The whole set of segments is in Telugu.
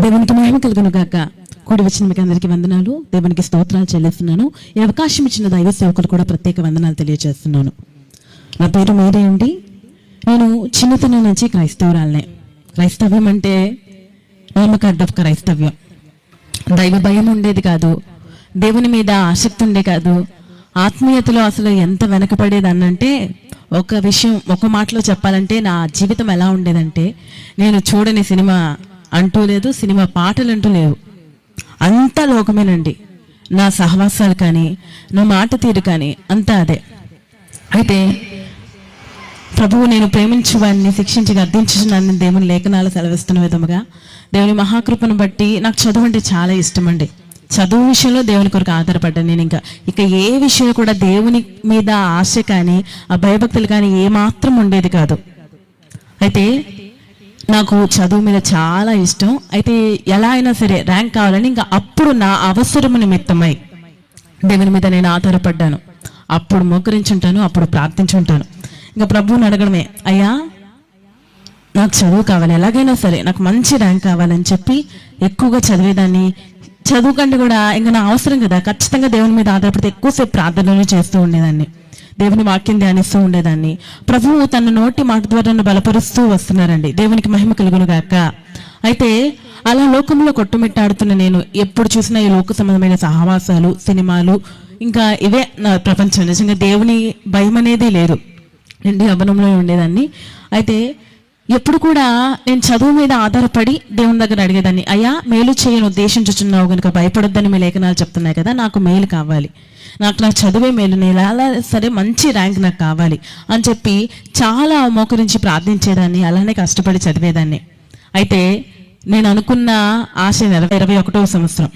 దేవునికి మహిమ కలుగును గాక కూడి వచ్చిన మీకు అందరికీ వందనాలు. దేవునికి స్తోత్రాలు చెల్లిస్తున్నాను. ఈ అవకాశం ఇచ్చిన దైవ సేవకులు కూడా ప్రత్యేక వందనాలు తెలియజేస్తున్నాను. నా పేరు మీరే అండి. నేను చిన్నతనం నుంచి క్రైస్తవురాలనే. క్రైస్తవ్యం అంటే నామకార్డ్ ఆఫ్ క్రైస్తవ్యం. దైవ భయం ఉండేది కాదు. దేవుని మీద ఆసక్తి ఉండే కాదు. ఆత్మీయతలో అసలు ఎంత వెనకబడేది అన్నంటే ఒక విషయం ఒక మాటలో చెప్పాలంటే నా జీవితం ఎలా ఉండేదంటే నేను చూడని సినిమా అంటూ లేదు సినిమా పాటలు అంటూ లేవు. అంతా లోకమేనండి. నా సహవాసాలు కానీ నా మాట తీరు కానీ అంతా అదే. అయితే ప్రభువు నేను ప్రేమించు వాడిని శిక్షించి గర్దించున్నాను దేవుని లేఖనాలు సెలవిస్తున్న విధముగా దేవుని మహాకృపను బట్టి నాకు చదువు అంటే చాలా ఇష్టం అండి చదువు విషయంలో దేవుని కొరకు ఆధారపడ్డాను నేను ఇంకా. ఇక ఏ విషయం కూడా దేవుని మీద ఆశ కానీ ఆ భయభక్తులు కానీ ఏమాత్రం ఉండేది కాదు. అయితే నాకు చదువు మీద చాలా ఇష్టం. అయితే ఎలా అయినా సరే ర్యాంక్ కావాలని ఇంకా అప్పుడు నా అవసరము నిమిత్తమై దేవుని మీద నేను ఆధారపడ్డాను. అప్పుడు మోకరించుంటాను అప్పుడు ప్రార్థించుంటాను. ఇంకా ప్రభువుని అడగడమే అయ్యా నాకు చదువు కావాలి. ఎలాగైనా సరే నాకు మంచి ర్యాంక్ కావాలని చెప్పి ఎక్కువగా చదివేదాన్ని. చదువు కంటే కూడా ఇంకా నా అవసరం కదా. ఖచ్చితంగా దేవుని మీద ఆధారపడితే ఎక్కువసేపు ప్రార్థనలు చేస్తూ ఉండేదాన్ని. దేవుని వాక్యం ధ్యానిస్తూ ఉండేదాన్ని. ప్రభువు తన నోటి మాట ద్వారా నన్ను బలపరుస్తూ వస్తున్నారండి. దేవునికి మహిమ కలుగునుగాక అయితే అలా లోకంలో కొట్టుమిట్టాడుతున్న నేను ఎప్పుడు చూసినా ఈ లోక సంబంధమైన సహవాసాలు సినిమాలు ఇంకా ఇవే నా ప్రపంచం. నిజంగా దేవుని భయం అనేది లేదు. నిండి యవ్వనంలో ఉండేదాన్ని. అయితే ఎప్పుడు కూడా నేను చదువు మీద ఆధారపడి దేవుని దగ్గర అడిగేదాన్ని అయ్యా మేలు చేయను ఉద్దేశించుచున్నావు కనుక భయపడొద్దని మీ లేఖనాలు చెప్తున్నాయి కదా నాకు మేలు కావాలి. నాకు నా చదువే మేలు నేను ఎలా సరే మంచి ర్యాంక్ నాకు కావాలి అని చెప్పి చాలా మోకరించి ప్రార్థించేదాన్ని అలానే కష్టపడి చదివేదాన్ని. అయితే నేను అనుకున్న ఆశ నెరవే ఇరవై ఒకటవ సంవత్సరం.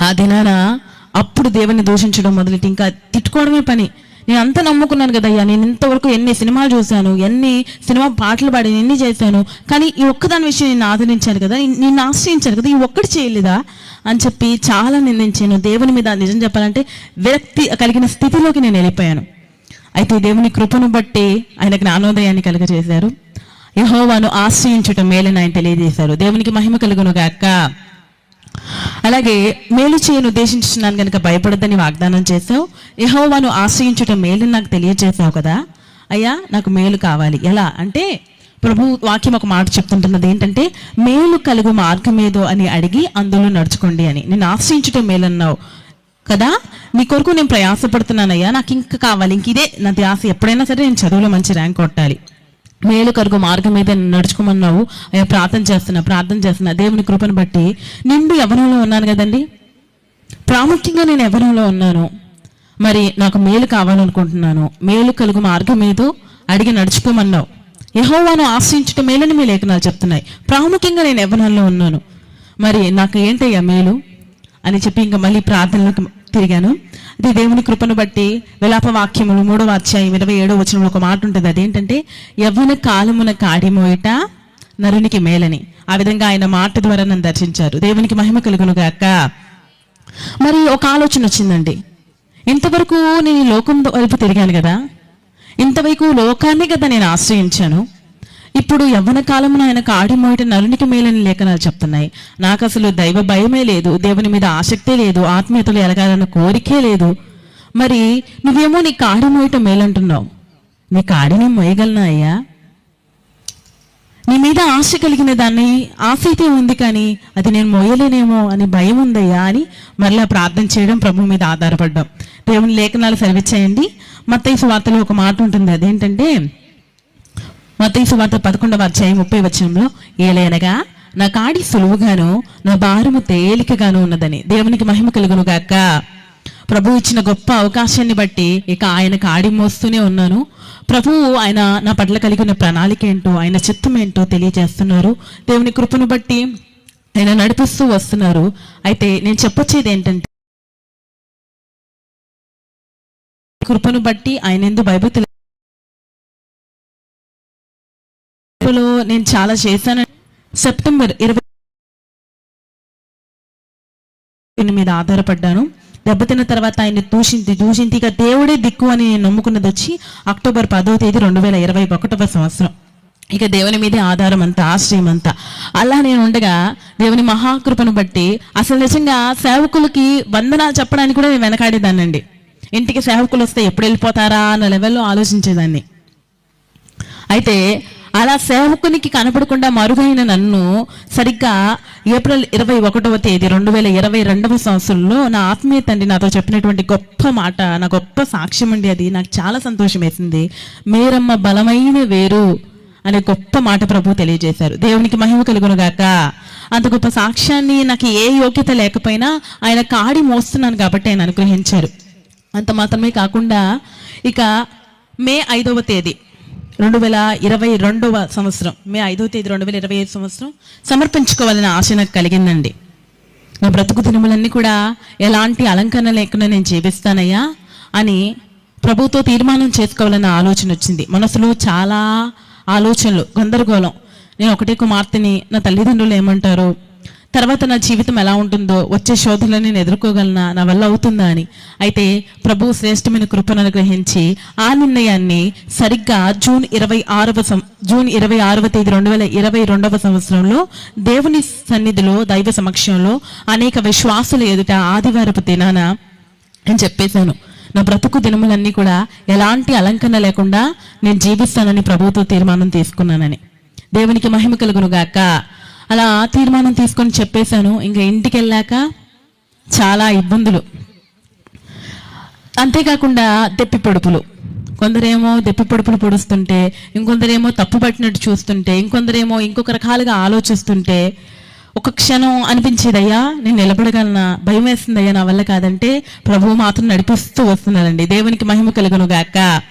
ఆ దినాన అప్పుడు దేవుని దూషించడం మొదలెట్టి ఇంకా తిట్టుకోవడమే పని. నేను అంత నమ్ముకున్నాను కదా అయ్యా. నేను ఇంతవరకు ఎన్ని సినిమాలు చూశాను ఎన్ని సినిమా పాటలు పాడి ఎన్ని చేశాను కానీ ఈ ఒక్కదాని విషయం నేను ఆదరించాను కదా. నిన్ను ఆశ్రయించాను కదా ఈ ఒక్కటి చేయలేదా అని చెప్పి చాలా నిందించాను. దేవుని మీద నిజం చెప్పాలంటే విరక్తి కలిగిన స్థితిలోకి నేను వెళ్ళిపోయాను. అయితే దేవుని కృపను బట్టి ఆయన జ్ఞానోదయాన్ని కలుగజేశారు. యహోవాను ఆశ్రయించటం మేలని ఆయన తెలియజేశారు. దేవునికి మహిమ కలుగును గాక. అలాగే మేలు చేయను ఉద్దేశించున్నాను కనుక భయపడద్దని వాగ్దానం చేసావు యహోవాను ఆశ్రయించటం మేలు నాకు తెలియజేసావు కదా. అయ్యా నాకు మేలు కావాలి. ఎలా? అంటే ప్రభు వాక్యం ఒక మాట చెప్తుంటున్నది ఏంటంటే మేలు కలుగు మార్గం ఏదో అని అడిగి అందులో నడుచుకోండి అని. నేను ఆశ్రయించటం మేలన్నావు కదా? నీ కొరకు నేను ప్రయాసపడుతున్నానయ్యా. నాకు ఇంకా కావాలి. ఇంక ఇదే నా ధ్యాస. ఎప్పుడైనా సరే నేను చదువులో మంచి ర్యాంక్ కొట్టాలి. మేలు కరుగు మార్గం మీద నడుచుకోమన్నావు. అయ్యా ప్రార్థన చేస్తున్నా ప్రార్థన చేస్తున్నా. దేవుని కృపను బట్టి నిండు యవనంలో ఉన్నాను కదండి. ప్రాముఖ్యంగా నేను యవనంలో ఉన్నాను. మరి నాకు మేలు కావాలనుకుంటున్నాను. మేలు కలుగు మార్గం ఏదో అడిగి నడుచుకోమన్నావు. యహోవాను ఆశ్రయించడం మేలని మీ లేఖనాలు చెప్తున్నాయి. ప్రాముఖ్యంగా నేను యవనంలో ఉన్నాను. మరి నాకు ఏంటయ్యా మేలు? అని చెప్పి ఇంకా మళ్ళీ ప్రార్థనలకు తిరిగాను. అది దేవుని కృపను బట్టి విలాప వాక్యములు మూడవ అధ్యాయం ఇరవై ఏడో వచనంలో ఒక మాట ఉంటుంది. అదేంటంటే యవ్వన కాలమున కాడిమోయట నరునికి మేలని. ఆ విధంగా ఆయన మాట ద్వారా నన్ను దర్శించారు. దేవునికి మహిమ కలుగును గాక. మరి ఒక ఆలోచన వచ్చిందండి. ఇంతవరకు నేను లోకం వైపు తిరిగాను కదా. ఇంతవరకు లోకాన్ని కదా నేను ఆశ్రయించాను. ఇప్పుడు యవ్వన కాలమున ఆయన ఆడిమోయట నరునికి మేలని లేఖనాలు చెప్తున్నాయి. నాకు అసలు దైవ భయమే లేదు దేవుని మీద ఆసక్తే లేదు ఆత్మీయతలు ఎలగాలన్న కోరికే లేదు. మరి నువ్వేమో నీకు ఆడిమోయట మేలంటున్నావు. నీకు ఆడిని మోయగలనా అయ్యా? నీ మీద ఆశ కలిగిన దాన్ని ఆశ అయితే ఉంది కానీ అది నేను మోయలేనేమో అని భయం ఉందయ్యా అని మరలా ప్రార్థన చేయడం ప్రభు మీద ఆధారపడ్డాం. దేవుని లేఖనాలు సెలవిచ్చాయండి. మత్తయి వార్తలో ఒక మాట ఉంటుంది. అదేంటంటే మతీసు వార్త పదకొండవ అధ్యాయం ముప్పై వచనంలో ఏలైనగా నా కాడి సులువుగాను నా భారము తేలికగాను ఉన్నదని దేవునికి మహిమ కలుగును గాక. ప్రభు ఇచ్చిన గొప్ప అవకాశాన్ని బట్టి ఇక ఆయన కాడి మోస్తూనే ఉన్నాను. ప్రభువు ఆయన నా పట్ల కలిగిన ప్రణాళిక ఏంటో ఆయన చిత్తం ఏంటో తెలియజేస్తున్నారు. దేవుని కృపను బట్టి ఆయన నడిపిస్తూ వస్తున్నారు. అయితే నేను చెప్పొచ్చేది ఏంటంటే కృపను బట్టి ఆయన ఎందు భయభక్తులు లో నేను చాలా చేశాను. సెప్టెంబర్ ఇరవై మీద ఆధారపడ్డాను. దెబ్బతిన్న తర్వాత ఆయన దూషించి దూషించి ఇక దేవుడే దిక్కు అని నేను నమ్ముకున్నది వచ్చి అక్టోబర్ పదో తేదీ రెండు వేల ఇరవై ఒకటవ సంవత్సరం. ఇక దేవుని మీదే ఆధారం అంతా ఆశ్రయం అంతా. అలా నేను ఉండగా దేవుని మహాకృపను బట్టి అసలు నిజంగా సేవకులకి వందనాలు చెప్పడానికి కూడా నేను వెనకాడేదాన్నండి. ఇంటికి సేవకులు వస్తే ఎప్పుడు వెళ్ళిపోతారా అన్న లెవెల్లో ఆలోచించేదాన్ని. అయితే అలా సేవకునికి కనపడకుండా మరుగైన నన్ను సరిగ్గా ఏప్రిల్ ఇరవై ఒకటవ తేదీ రెండు వేల ఇరవై రెండవ సంవత్సరంలో నా ఆత్మీయ తండ్రి నాతో చెప్పినటువంటి గొప్ప మాట నా గొప్ప సాక్ష్యం అండి అది. నాకు చాలా సంతోషం వేసింది. మీరమ్మ బలమైన వేరు అనే గొప్ప మాట ప్రభు తెలియజేశారు. దేవునికి మహిమ కలుగునుగాక అంత గొప్ప సాక్ష్యాన్ని నాకు ఏ యోగ్యత లేకపోయినా ఆయన కాడి మోస్తున్నాను కాబట్టి ఆయన అనుగ్రహించారు. అంత మాత్రమే కాకుండా ఇక మే ఐదవ తేదీ రెండు వేల ఇరవై రెండవ సంవత్సరం మే ఐదవ తేదీ రెండు వేల ఇరవై ఐదు సంవత్సరం సమర్పించుకోవాలనే ఆశ నాకు కలిగిందండి. నా బ్రతుకు దినములన్నీ కూడా ఎలాంటి అలంకరణ లేకుండా నేను జీవిస్తానయ్యా అని ప్రభుతో తీర్మానం చేసుకోవాలన్న ఆలోచన వచ్చింది. మనసులో చాలా ఆలోచనలు గందరగోళం. నేను ఒకటే కుమార్తెని నా తల్లిదండ్రులు ఏమంటారు? తర్వాత నా జీవితం ఎలా ఉంటుందో వచ్చే శోధనలు నేను ఎదుర్కోగలనా? నా వల్ల అవుతుందా అని. అయితే ప్రభు శ్రేష్టమైన కృపను అనుగ్రహించి ఆ నిర్ణయాన్ని సరిగ్గా జూన్ ఇరవై ఆరవ సం జూన్ ఇరవై ఆరవ తేదీ రెండు వేల ఇరవై రెండవ సంవత్సరంలో దేవుని సన్నిధిలో దైవ సమక్షంలో అనేక విశ్వాసుల ఎదుట ఆదివారపు దినాన అని చెప్పేశాను. నా బ్రతుకు దినములన్నీ కూడా ఎలాంటి అలంకరణ లేకుండా నేను జీవిస్తానని ప్రభుతో తీర్మానం తీసుకున్నానని. దేవునికి మహిమ కలుగునుగాక అలా అలా తీర్మానం తీసుకొని చెప్పేశాను. ఇంకా ఇంటికి వెళ్ళాక చాలా ఇబ్బందులు. అంతేకాకుండా దెప్పి పొడుపులు. కొందరేమో దెప్పి పొడుపులు పొడుస్తుంటే ఇంకొందరేమో తప్పు పట్టినట్టు చూస్తుంటే ఇంకొందరేమో ఇంకొక రకాలుగా ఆలోచిస్తుంటే ఒక క్షణం అనిపించేదయ్యా నేను నిలబడగలనా? భయం వేసిందయ్యా నా వల్ల కాదంటే ప్రభువు మాత్రం నడిపిస్తూ వస్తున్నారండి దేవునికి మహిమ కలుగును గాక.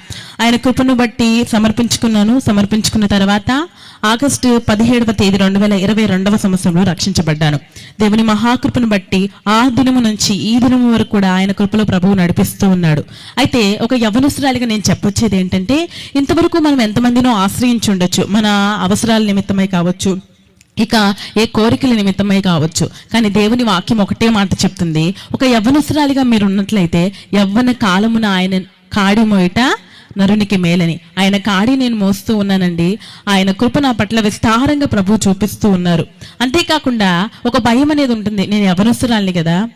ఆయన కృపను బట్టి సమర్పించుకున్నాను. సమర్పించుకున్న తర్వాత ఆగస్టు పదిహేడవ తేదీ రెండు వేల ఇరవై రెండవ సంవత్సరంలో రక్షించబడ్డాను. దేవుని మహాకృపను బట్టి ఆ దినము నుంచి ఈ దినము వరకు కూడా ఆయన కృపలో ప్రభువు నడిపిస్తూ ఉన్నాడు. అయితే ఒక యవనసురాలిగా నేను చెప్పొచ్చేది ఏంటంటే ఇంతవరకు మనం ఎంతమందినో ఆశ్రయించి ఉండొచ్చు మన అవసరాల నిమిత్తమై కావచ్చు. ఇక ఏ కోరికల నిమిత్తమై కావచ్చు. కానీ దేవుని వాక్యం ఒకటే మాట చెప్తుంది. ఒక యవ్వనసురాలిగా మీరు ఉన్నట్లయితే యవ్వన కాలమున ఆయన కాడి మోయట నరునికి మేలని. ఆయన కాడి నేను మోస్తూ ఉన్నానండి. ఆయన కృప నా పట్ల విస్తారంగా ప్రభు చూపిస్తూ ఉన్నారు. అంతేకాకుండా ఒక భయం అనేది ఉంటుంది. నేను యవ్వనస్తురాలిని కదా.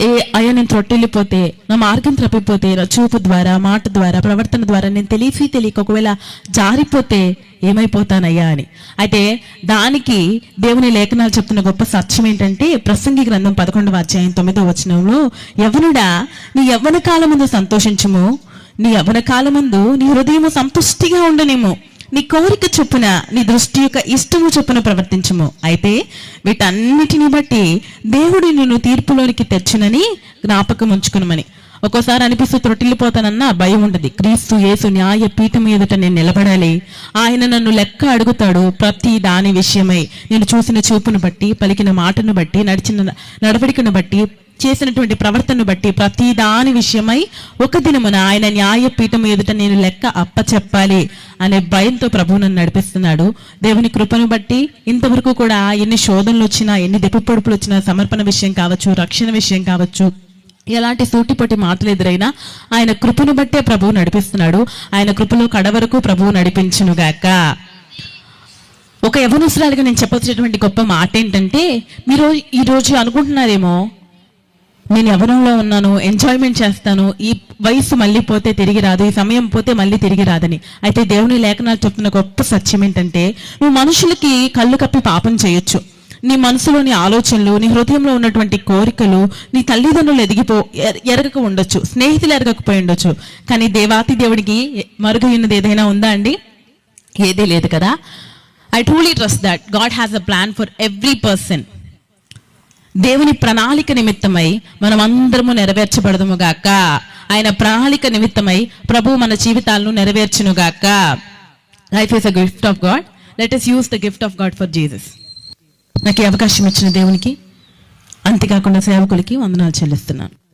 ఏ అయ్యా నేను త్రొట్టిల్లిపోతే నా మార్గం తప్పిపోతే నా చూపు ద్వారా మాట ద్వారా ప్రవర్తన ద్వారా నేను తెలిసి తెలియక ఒకవేళ జారిపోతే ఏమైపోతానయ్యా అని. అయితే దానికి దేవుని లేఖనాలు చెప్తున్న గొప్ప సత్యం ఏంటంటే ప్రసంగి గ్రంథం పదకొండవ అధ్యాయం తొమ్మిదో వచనంలో యవనుడా నీ యవ్వన కాలముందు సంతోషించము. నీ యవ్వన కాలముందు నీ హృదయము సంతుష్టిగా ఉండనేమో నీ కోరిక చొప్పున నీ దృష్టి యొక్క ఇష్టము చొప్పున ప్రవర్తించము. అయితే వీటన్నిటిని బట్టి దేవుడు నిన్ను తీర్పులోనికి తెచ్చునని జ్ఞాపకం ఉంచుకునమని. ఒక్కోసారి అనిపిస్తూ త్రొట్టిల్లిపోతానన్న భయం ఉండదు. క్రీస్తు యేసు న్యాయ పీఠం ఎదుట నేను నిలబడాలి. ఆయన నన్ను లెక్క అడుగుతాడు ప్రతి దాని విషయమై. నేను చూసిన చూపును బట్టి పలికిన మాటను బట్టి నడిచిన నడవడికను బట్టి చేసినటువంటి ప్రవర్తనను బట్టి ప్రతి దాని విషయమై ఒక దినమున ఆయన న్యాయపీఠం ఎదుట నేను లెక్క అప్పచెప్పాలి అనే భయంతో ప్రభువు నన్ను నడిపిస్తున్నాడు. దేవుని కృపను బట్టి ఇంతవరకు కూడా ఎన్ని శోధనలు వచ్చినా ఎన్ని దెబ్బపొడుపులు వచ్చినా సమర్పణ విషయం కావచ్చు రక్షణ విషయం కావచ్చు ఎలాంటి సూటిపొట్టి మాటలు ఎదురైనా ఆయన కృపను బట్టే ప్రభువు నడిపిస్తున్నాడు. ఆయన కృపలో కడవరకు ప్రభువు నడిపించునుగాక ఒక యవనసురాలుగా నేను చెప్పొచ్చినటువంటి గొప్ప మాట ఏంటంటే మీరు ఈ రోజు అనుకుంటున్నారేమో నేను యవనంలో ఉన్నాను ఎంజాయ్మెంట్ చేస్తాను ఈ వయసు మళ్ళీ పోతే తిరిగి రాదు ఈ సమయం పోతే మళ్ళీ తిరిగి రాదని. అయితే దేవుని లేఖనాలు చెప్తున్న గొప్ప సత్యం ఏంటంటే నువ్వు మనుషులకి కళ్ళు కప్పి పాపం చేయొచ్చు. నీ మనసులోని ఆలోచనలు నీ హృదయంలో ఉన్నటువంటి కోరికలు నీ తల్లిదండ్రులు ఎదిగిపో ఎరగక ఉండొచ్చు స్నేహితులు ఎరగకపోయి ఉండొచ్చు. కానీ దేవాతి దేవుడికి మరుగైనది ఏదైనా ఉందా అండి? ఏదీ లేదు కదా. I truly trust that God has a plan for every person దేవుని ప్రణాళిక నిమిత్తమై మనం అందరము నెరవేర్చబడదుము గాక ఆయన ప్రణాళిక నిమిత్తమై ప్రభు మన జీవితాలను నెరవేర్చునుగాక. Life is a gift of God let us use the gift of God for Jesus నాకు ఈ అవకాశం ఇచ్చిన దేవునికి అంతేకాకుండా సేవకులకి వందనాలు చెల్లిస్తున్నాను.